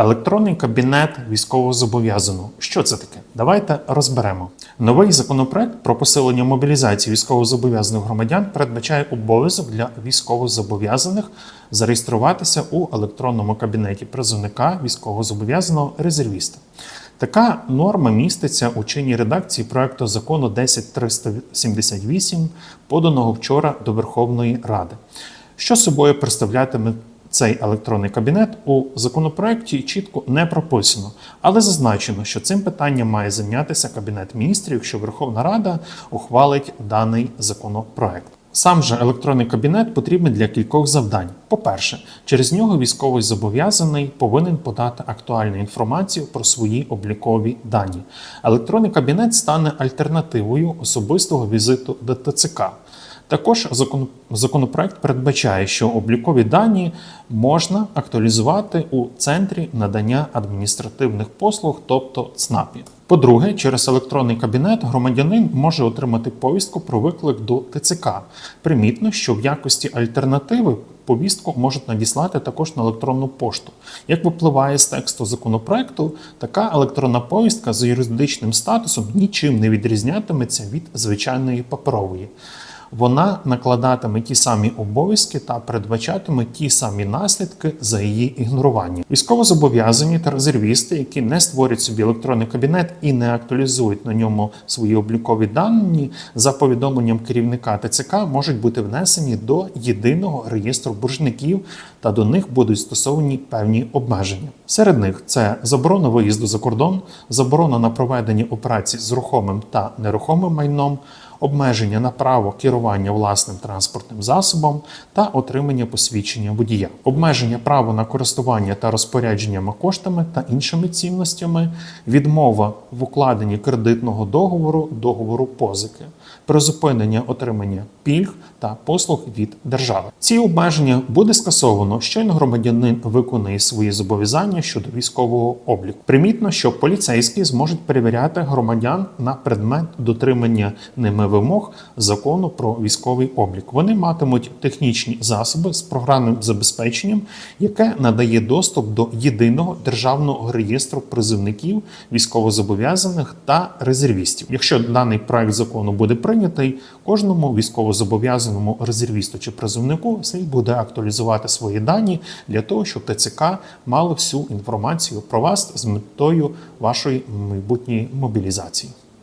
Електронний кабінет військовозобов'язаного. Що це таке? Давайте розберемо. Новий законопроект про посилення мобілізації військовозобов'язаних громадян передбачає обов'язок для військовозобов'язаних зареєструватися у електронному кабінеті призовника військовозобов'язаного резервіста. Така норма міститься у чинній редакції проекту закону 10378, поданого вчора до Верховної Ради. Що собою представлятиме цей електронний кабінет у законопроекті чітко не прописано, але зазначено, що цим питанням має зайнятися Кабінет міністрів, якщо Верховна Рада ухвалить даний законопроект. Сам же електронний кабінет потрібен для кількох завдань. По-перше, через нього військовий зобов'язаний повинен подати актуальну інформацію про свої облікові дані. Електронний кабінет стане альтернативою особистого візиту до ТЦК. Також закон- законопроект передбачає, що облікові дані можна актуалізувати у центрі надання адміністративних послуг, тобто ЦНАПі. По-друге, через електронний кабінет громадянин може отримати повістку про виклик до ТЦК. Примітно, що в якості альтернативи повістку можуть надіслати також на електронну пошту. Як випливає з тексту законопроекту, така електронна повістка з юридичним статусом нічим не відрізнятиметься від звичайної паперової. Вона накладатиме ті самі обов'язки та передбачатиме ті самі наслідки за її ігнорування. Військовозобов'язані та резервісти, які не створюють собі електронний кабінет і не актуалізують на ньому свої облікові дані, за повідомленням керівника ТЦК можуть бути внесені до єдиного реєстру боржників, та до них будуть стосовані певні обмеження. Серед них це заборона виїзду за кордон, заборона на проведення операцій з рухомим та нерухомим майном обмеження на право керування власним транспортним засобом та отримання посвідчення водія, обмеження права на користування та розпорядженнями коштами та іншими цінностями, відмова в укладенні кредитного договору, договору позики, призупинення отримання пільг та послуг від держави. Ці обмеження буде скасовано, щойно громадянин виконує свої зобов'язання щодо військового обліку. Примітно, що поліцейські зможуть перевіряти громадян на предмет дотримання ними вимог закону про військовий облік. Вони матимуть технічні засоби з програмним забезпеченням, яке надає доступ до єдиного державного реєстру призивників, військовозобов'язаних та резервістів. Якщо даний проект закону буде прийнятий, кожному військовозобов'язаному резервісту чи призовнику слід буде актуалізувати свої дані для того, щоб ТЦК мало всю інформацію про вас з метою вашої майбутньої мобілізації.